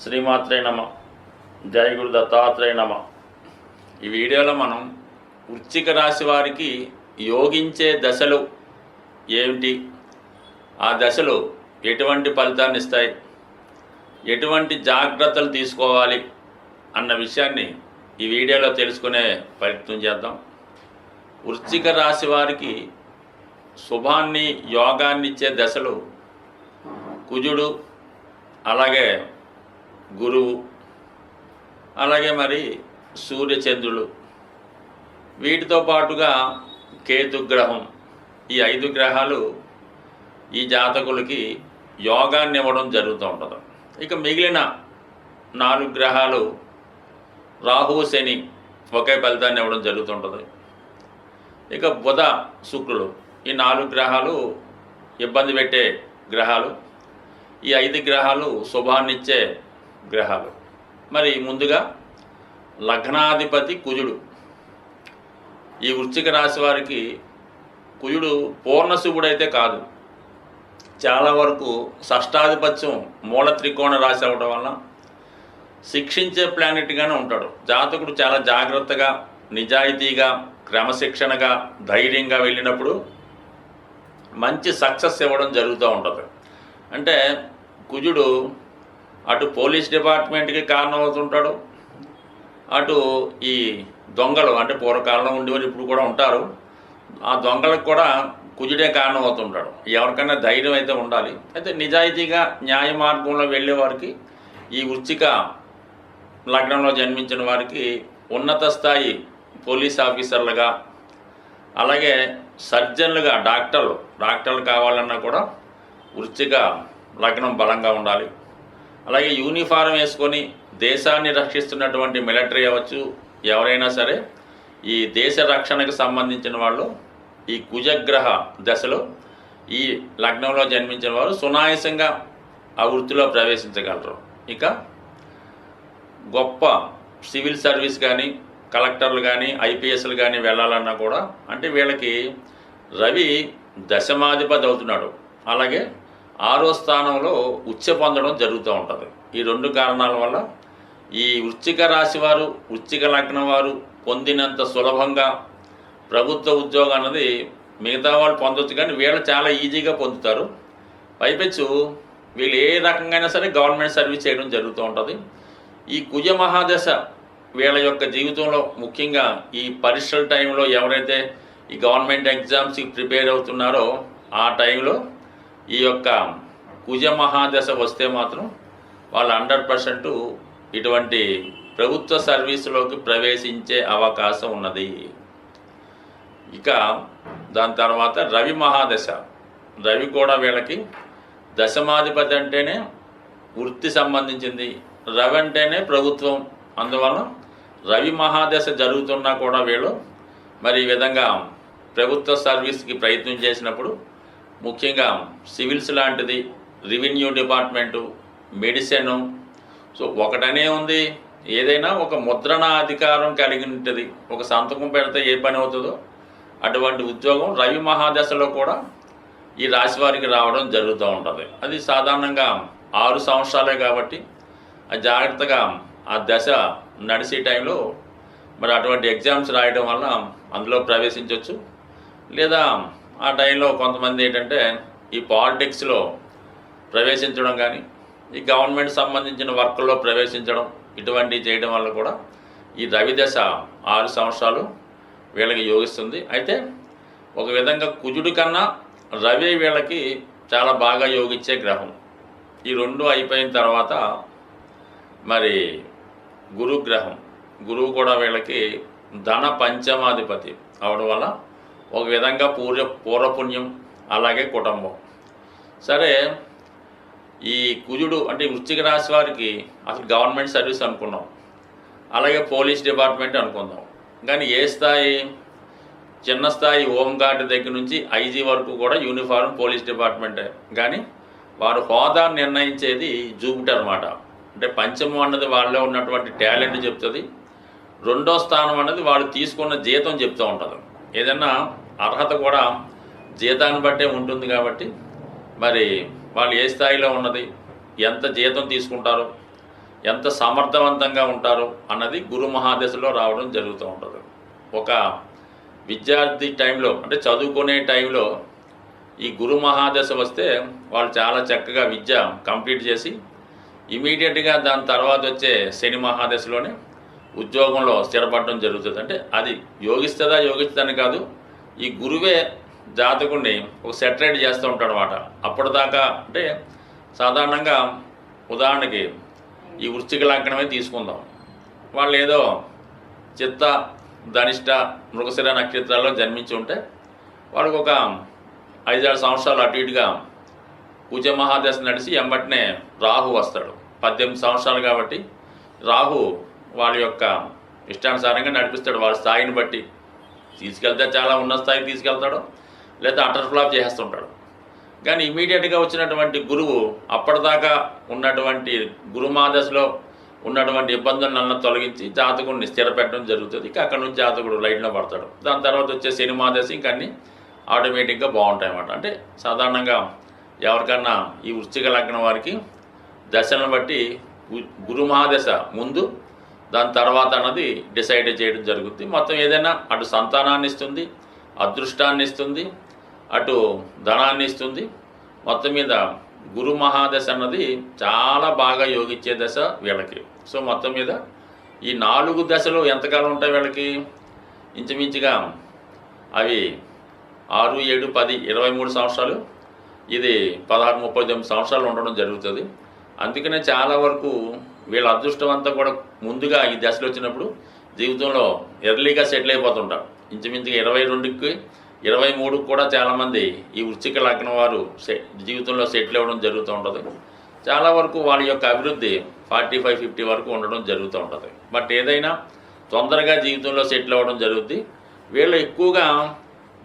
శ్రీమాత్రే నమ. జయ గురు దత్తాత్రేయ నమ. ఈ వీడియోలో మనం వృచ్చిక రాశి వారికి యోగించే దశలు ఏమిటి? ఆ దశలు ఎటువంటి ఫలితాన్ని ఇస్తాయి? ఎటువంటి జాగ్రత్తలు తీసుకోవాలి? అన్న విషయాన్ని ఈ వీడియోలో తెలుసుకునే ప్రయత్నం చేద్దాం. వృచ్చిక రాశి వారికి శుభాన్ని యోగాన్ని ఇచ్చే దశలు కుజుడు అలాగే గురువు. అలాగే మరి సూర్యచంద్రులు వీటితో పాటుగా కేతుగ్రహం ఈ ఐదు గ్రహాలు ఈ జాతకులకి యోగాన్ని ఇవ్వడం జరుగుతూ ఉంటుంది. ఇక మిగిలిన నాలుగు గ్రహాలు రాహు శని ఒకే ఫలితాన్ని ఇవ్వడం జరుగుతుంటుంది ఇక బుధ శుక్రుడు ఈ నాలుగు గ్రహాలు ఇబ్బంది పెట్టే గ్రహాలు. ఈ ఐదు గ్రహాలు శుభాన్నిచ్చే గ్రహాలు. మరి ముందుగా లగ్నాధిపతి కుజుడు. ఈ వృశ్చిక రాశి వారికి కుజుడు పూర్ణ అయితే కాదు. చాలా వరకు షష్టాధిపత్యం మూల త్రికోణ రాశి అవడం వల్ల శిక్షించే ప్లానెట్గానే ఉంటాడు. జాతకుడు చాలా జాగ్రత్తగా నిజాయితీగా క్రమశిక్షణగా ధైర్యంగా వెళ్ళినప్పుడు మంచి సక్సెస్ ఇవ్వడం జరుగుతూ ఉంటుంది. అంటే కుజుడు అటు పోలీస్ డిపార్ట్మెంట్కి కారణమవుతుంటాడు. అటు ఈ దొంగలు అంటే పూర్వకాలంలో ఉండేవారు ఇప్పుడు కూడా ఉంటారు. ఆ దొంగలకు కూడా కుజుడే కారణం అవుతుంటాడు ఎవరికైనా ధైర్యం అయితే ఉండాలి. అయితే నిజాయితీగా న్యాయ మార్గంలో వెళ్ళేవారికి ఈ వృచ్చిక లగ్నంలో జన్మించిన వారికి ఉన్నత స్థాయి పోలీస్ ఆఫీసర్లుగా అలాగే సర్జన్లుగా డాక్టర్లు డాక్టర్లు కావాలన్నా కూడా వృచ్చిక లగ్నం బలంగా ఉండాలి. అలాగే యూనిఫారం వేసుకొని దేశాన్ని రక్షిస్తున్నటువంటి మిలిటరీ అవ్వచ్చు ఎవరైనా సరే ఈ దేశ రక్షణకు సంబంధించిన వాళ్ళు ఈ కుజగ్రహ దశలో ఈ లగ్నంలో జన్మించిన వారు సునాయాసంగా ఆ వృత్తిలో ప్రవేశించగలరు. ఇక గొప్ప సివిల్ సర్వీస్ కానీ కలెక్టర్లు కానీ ఐపీఎస్లు కానీ వెళ్ళాలన్నా కూడా అంటే వీళ్ళకి రవి దశమాధిపతి అవుతున్నాడు. అలాగే ఆరో స్థానంలో ఉచ్చ పొందడం జరుగుతూ ఉంటుంది. ఈ రెండు కారణాల వల్ల ఈ వృశ్చిక రాశి వారు వృశ్చిక లగ్నం వారు పొందినంత సులభంగా ప్రభుత్వ ఉద్యోగం అన్నది మిగతా వాళ్ళు పొందొచ్చు కానీ వీళ్ళు చాలా ఈజీగా పొందుతారు. పైపెచ్చు వీళ్ళు ఏ రకంగా సరే గవర్నమెంట్ సర్వీస్ చేయడం జరుగుతూ ఉంటుంది. ఈ కుజ మహాదశ వీళ్ళ యొక్క జీవితంలో ముఖ్యంగా ఈ పరీక్షల టైంలో ఎవరైతే ఈ గవర్నమెంట్ ఎగ్జామ్స్కి ప్రిపేర్ అవుతున్నారో ఆ టైంలో ఈ యొక్క కుజ మహాదశ వస్తే మాత్రం వాళ్ళు హండ్రెడ్ పర్సెంట్ ఇటువంటి ప్రభుత్వ సర్వీసులోకి ప్రవేశించే అవకాశం ఉన్నది. ఇక దాని తర్వాత రవి మహాదశ. రవి కూడా వీళ్ళకి దశమాధిపతి అంటేనే వృత్తి సంబంధించింది. రవి అంటేనే ప్రభుత్వం. అందువలన రవి మహాదశ జరుగుతున్నా కూడా వీళ్ళు మరి ఈ విధంగా ప్రభుత్వ సర్వీస్కి ప్రయత్నం చేసినప్పుడు ముఖ్యంగా సివిల్స్ లాంటిది రెవెన్యూ డిపార్ట్మెంటు మెడిసిన్. సో ఒకటనే ఉంది. ఏదైనా ఒక ముద్రణ అధికారం కలిగి ఉంటుంది ఒక సంతకం పెడితే ఏ పని అవుతుందో అటువంటి ఉద్యోగం రవి మహాదశలో కూడా ఈ రాశి వారికి రావడం జరుగుతూ ఉంటుంది. అది సాధారణంగా ఆరు సంవత్సరాలే కాబట్టి జాగ్రత్తగా ఆ దశ నడిచే టైంలో మరి అటువంటి ఎగ్జామ్స్ రాయడం వల్ల అందులో ప్రవేశించవచ్చు లేదా ఆ టైంలో కొంతమంది ఏంటంటే ఈ పాలిటిక్స్లో ప్రవేశించడం కానీ ఈ గవర్నమెంట్ సంబంధించిన వర్క్లో ప్రవేశించడం ఇటువంటివి చేయడం వల్ల కూడా ఈ రవి దశ ఆరు సంవత్సరాలు వీళ్ళకి యోగిస్తుంది. అయితే ఒక విధంగా కుజుడు కన్నా రవి వీళ్ళకి చాలా బాగా యోగించే గ్రహం. ఈ రెండు అయిపోయిన తర్వాత మరి గురుగ్రహం. గురువు కూడా వీళ్ళకి ధన పంచమాధిపతి అవడం వల్ల ఒక విధంగా పూర్వ పూర్వపుణ్యం అలాగే కుటుంబం. సరే ఈ కుజుడు అంటే వృశ్చిక రాశి వారికి అసలు గవర్నమెంట్ సర్వీస్ అనుకున్నాం. అలాగే పోలీస్ డిపార్ట్మెంట్ అనుకుందాం. కానీ ఏ స్థాయి చిన్న స్థాయి హోమ్ గార్డ్ దగ్గర నుంచి ఐజీ వరకు కూడా యూనిఫారం పోలీస్ డిపార్ట్మెంటే. కానీ వారు హోదా నిర్ణయించేది జూపిటర్ అనమాట అంటే పంచమం అన్నది వాళ్ళలో ఉన్నటువంటి టాలెంట్ చెప్తుంది. రెండో స్థానం అన్నది వాళ్ళు తీసుకున్న జీతం చెప్తూ ఉంటుంది. ఏదన్నా అర్హత కూడా జీతాన్ని బట్టే ఉంటుంది కాబట్టి మరి వాళ్ళు ఏ స్థాయిలో ఉన్నది ఎంత జీతం తీసుకుంటారు ఎంత సమర్థవంతంగా ఉంటారు అన్నది గురు మహాదశలో రావడం జరుగుతూ ఉంటుంది. ఒక విద్యార్థి టైంలో అంటే చదువుకునే టైంలో ఈ గురు మహాదశ వస్తే వాళ్ళు చాలా చక్కగా విద్య కంప్లీట్ చేసి ఇమీడియట్గా దాని తర్వాత వచ్చే శని మహాదశలోనే ఉద్యోగంలో స్థిరపడడం జరుగుతుంది. అంటే అది యోగిస్తుందా యోగిస్తుందని కాదు ఈ గురువే జాతకుడిని ఒక సెటరేట్ చేస్తూ ఉంటాడు అనమాట అప్పటిదాకా అంటే సాధారణంగా ఉదాహరణకి ఈ వృశ్చిక లగ్నమే తీసుకుందాం. వాళ్ళు ఏదో చిత్త ధనిష్ట మృగశిర నక్షత్రాల్లో జన్మించి ఉంటే వాళ్ళకు ఒక ఐదారు సంవత్సరాలు అటు ఇటుగా పూజ మహాదశ నడిచి ఎంబటినే రాహు వస్తాడు. పద్దెనిమిది సంవత్సరాలు కాబట్టి రాహు వాళ్ళ యొక్క ఇష్టానుసారంగా నడిపిస్తాడు వాళ్ళ స్థాయిని బట్టి. తీసుకెళ్తే చాలా ఉన్న స్థాయికి తీసుకెళ్తాడు లేదా అటర్ ఫ్లాప్ చేసేస్తుంటాడు. కానీ ఇమీడియట్గా వచ్చినటువంటి గురువు అప్పటిదాకా ఉన్నటువంటి గురుమాదశలో ఉన్నటువంటి ఇబ్బందులను తొలగించి జాతకుడిని స్థిరపెట్టడం జరుగుతుంది. ఇక అక్కడ నుంచి జాతకుడు లైట్లో పడతాడు. దాని తర్వాత వచ్చే శని మాదశ అన్నీ ఆటోమేటిక్గా బాగుంటాయి అన్నమాట అంటే సాధారణంగా ఎవరికన్నా ఈ వృశ్చిక లగ్నం వారికి దశలను బట్టి గురుమహాదశ గురు మహాదశ ముందు దాని తర్వాత అన్నది డిసైడ్ చేయడం జరుగుతుంది మొత్తం ఏదైనా అటు సంతానాన్ని ఇస్తుంది అదృష్టాన్ని ఇస్తుంది అటు ధనాన్ని ఇస్తుంది. మొత్తం మీద గురు మహాదశ అన్నది చాలా బాగా యోగించే దశ వీళ్ళకి. సో మొత్తం మీద ఈ నాలుగు దశలు ఎంతకాలం ఉంటాయి వీళ్ళకి? ఇంచుమించుగా అవి ఆరు ఏడు పది ఇరవై మూడు సంవత్సరాలు. ఇది పదహారు ముప్పై తొమ్మిది సంవత్సరాలు ఉండడం జరుగుతుంది. అందుకనే చాలా వరకు వీళ్ళ అదృష్టం అంతా కూడా ముందుగా ఈ దశలు వచ్చినప్పుడు జీవితంలో ఎర్లీగా సెటిల్ అయిపోతుంటారు. ఇంచుమించుగా ఇరవై రెండుకి ఇరవై మూడుకి కూడా చాలామంది ఈ వృశ్చిక లగ్నం వారు జీవితంలో సెటిల్ అవ్వడం జరుగుతూ ఉంటుంది. చాలా వరకు వాళ్ళ యొక్క అభివృద్ధి ఫార్టీ ఫైవ్ ఫిఫ్టీ వరకు ఉండడం జరుగుతూ ఉంటుంది. బట్ ఏదైనా తొందరగా జీవితంలో సెటిల్ అవ్వడం జరుగుద్ది. వీళ్ళు ఎక్కువగా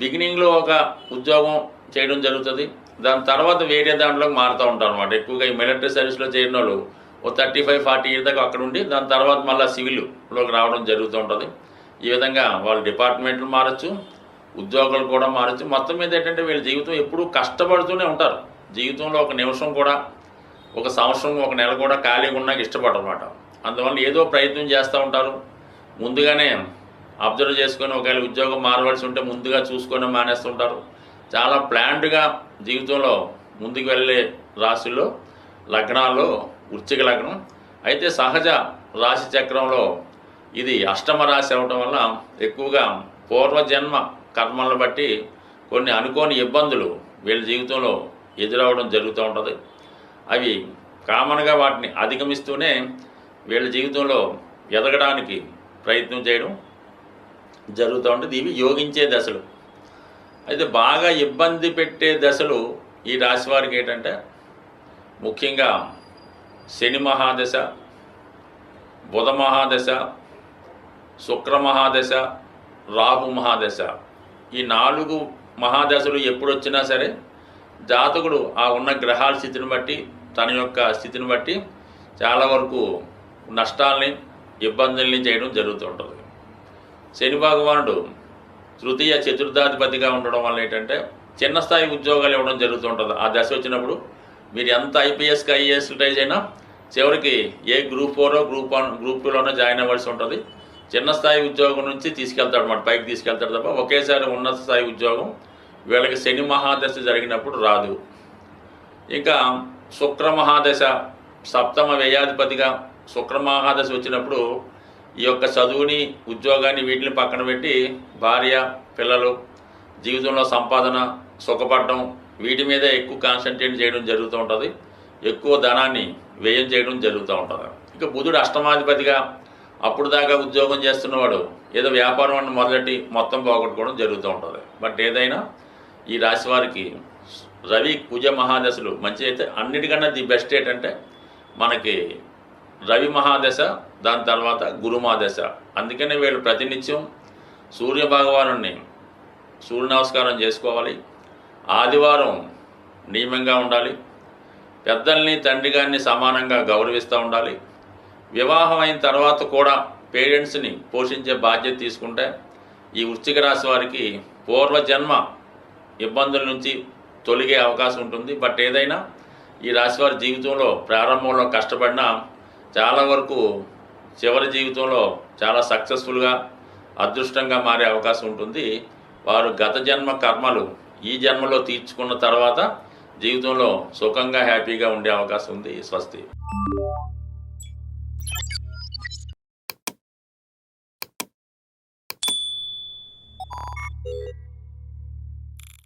బిగినింగ్లో ఒక ఉద్యోగం చేయడం జరుగుతుంది. దాని తర్వాత వేరే దాంట్లోకి మారుతూ ఉంటారు అనమాట ఎక్కువగా ఈ మిలిటరీ సర్వీస్లో చేరిన వాళ్ళు ఓ థర్టీ ఫైవ్ ఫార్టీ ఇయర్ దాకా అక్కడ ఉండి దాని తర్వాత మళ్ళీ సివిల్లోకి రావడం జరుగుతూ ఉంటుంది. ఈ విధంగా వాళ్ళ డిపార్ట్మెంట్లు మారచ్చు ఉద్యోగాలు కూడా మారచ్చు. మొత్తం మీద ఏంటంటే వీళ్ళ జీవితం ఎప్పుడూ కష్టపడుతూనే ఉంటారు. జీవితంలో ఒక నిమిషం కూడా ఒక సంవత్సరం ఒక నెల కూడా ఖాళీగా ఉన్నాక ఇష్టపడరు అనమాట అందువల్ల ఏదో ప్రయత్నం చేస్తూ ఉంటారు. ముందుగానే అబ్జర్వ్ చేసుకొని ఒకవేళ ఉద్యోగం మారవలసి ఉంటే ముందుగా చూసుకొని మానేస్తుంటారు చాలా ప్లాన్డ్గా జీవితంలో ముందుకు వెళ్ళే రాశుల్లో లగ్నాల్లో వృశ్చిక లగ్నం అయితే సహజ రాశి చక్రంలో ఇది అష్టమ రాశి అవటం వల్ల ఎక్కువగా పూర్వజన్మ కర్మలను బట్టి కొన్ని అనుకోని ఇబ్బందులు వీళ్ళ జీవితంలో ఎదురవడం జరుగుతూ ఉంటుంది. అవి కామన్గా వాటిని అధిగమిస్తూనే వీళ్ళ జీవితంలో ఎదగడానికి ప్రయత్నం చేయడం జరుగుతూ ఉంటుంది. ఇవి యోగించే దశలు. అయితే బాగా ఇబ్బంది పెట్టే దశలు ఈ రాశి వారికి ఏంటంటే ముఖ్యంగా శని మహాదశ బుధ మహాదశ శుక్ర మహాదశ రాహు మహాదశ. ఈ నాలుగు మహాదశలు ఎప్పుడు వచ్చినా సరే జాతకుడు ఆ ఉన్న గ్రహాల స్థితిని బట్టి తన యొక్క స్థితిని బట్టి చాలా వరకు నష్టాల్ని ఇబ్బందుల్ని చేయడం జరుగుతుంటుంది శని భగవానుడు తృతీయ చతుర్థాధిపతిగా ఉండడం వల్ల ఏంటంటే చిన్న స్థాయి ఉద్యోగాలు ఇవ్వడం జరుగుతుంటుంది ఆ దశ వచ్చినప్పుడు మీరు ఎంత ఐపీఎస్కి ఐఏఎస్ ట్రై అయినా చివరికి ఏ గ్రూప్ ఫోరో గ్రూప్ వన్ గ్రూప్ టూలోనో జాయిన్ అవ్వాల్సి ఉంటుంది. చిన్న స్థాయి ఉద్యోగం నుంచి తీసుకెళ్తాడు అనమాట పైకి తీసుకెళ్తాడు తప్ప. ఒకేసారి ఉన్నత స్థాయి ఉద్యోగం వీళ్ళకి శని మహాదశ జరిగినప్పుడు రాదు. ఇంకా శుక్ర మహాదశ సప్తమ వ్యయాధిపతిగా శుక్ర మహాదశ వచ్చినప్పుడు ఈ యొక్క చదువుని ఉద్యోగాన్ని వీటిని పక్కన పెట్టి భార్య పిల్లలు జీవితంలో సంపాదన సుఖపడడం వీటి మీద ఎక్కువ కాన్సన్ట్రేట్ చేయడం జరుగుతూ ఉంటుంది. ఎక్కువ ధనాన్ని వ్యయం చేయడం జరుగుతూ ఉంటుంది. ఇక బుధుడు అష్టమాధిపతిగా అప్పుడు దాకా ఉద్యోగం చేస్తున్నవాడు ఏదో వ్యాపారం అన్న మొదలెట్టి మొత్తం పోగొట్టుకోవడం జరుగుతూ ఉంటుంది. బట్ ఏదైనా ఈ రాశి వారికి రవి కుజ మహాదశలు మంచి అయితే అన్నిటికన్నా ది బెస్ట్ ఏంటంటే మనకి రవి మహాదశ దాని తర్వాత గురు మహాదశ. అందుకనే వీళ్ళు ప్రతినిత్యం సూర్య భగవాను సూర్య నమస్కారం చేసుకోవాలి. ఆదివారం నియమంగా ఉండాలి. పెద్దల్ని తండ్రి గారిని సమానంగా గౌరవిస్తూ ఉండాలి. వివాహం అయిన తర్వాత కూడా పేరెంట్స్ని పోషించే బాధ్యత తీసుకుంటే ఈ వృశ్చిక రాశి వారికి పూర్వజన్మ ఇబ్బందుల నుంచి తొలగే అవకాశం ఉంటుంది. బట్ ఏదైనా ఈ రాశి వారి జీవితంలో ప్రారంభంలో కష్టపడినా చాలా వరకు చివరి జీవితంలో చాలా సక్సెస్ఫుల్గా అదృష్టంగా మారే అవకాశం ఉంటుంది. వారు గత జన్మ కర్మలు ఈ జన్మలో తీర్చుకున్న తర్వాత జీవితంలో సుఖంగా హ్యాపీగా ఉండే అవకాశం ఉంది. స్వస్తి.